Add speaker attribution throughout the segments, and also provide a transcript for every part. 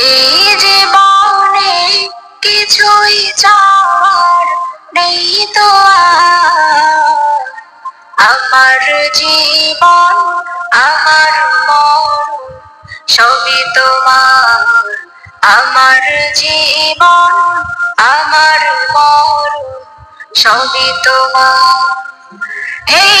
Speaker 1: এই জীবনে কিছুই চাওয়ার নেই তো আমার জীবন, আমার মরণ সবই তোমার। আমার জীবন, আমার মরণ সবই তোমার। এই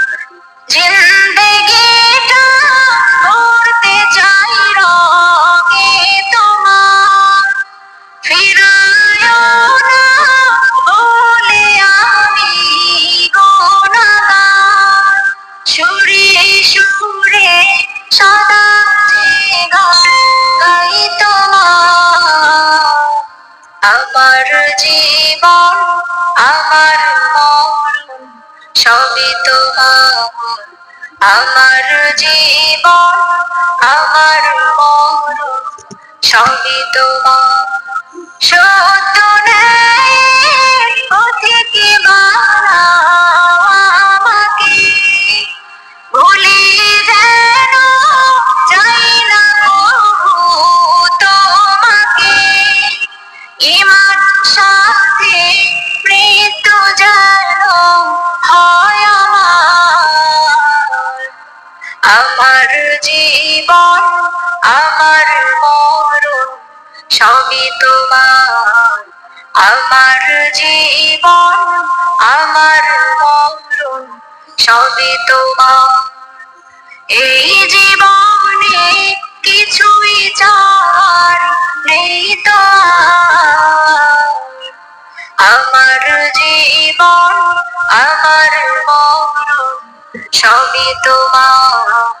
Speaker 1: জীবন আমার মরণ সবই তোমার। আমার জীবন আমার মরণ সবই তোমার। জীবন, আমার মরণ, সবই তোমার। আমার জীবন, আমার মরণ, সবই তোমার। এই জীবনে কিছুই চার নেই তো আমার জীবন, আমার মরণ, সবই তোমার।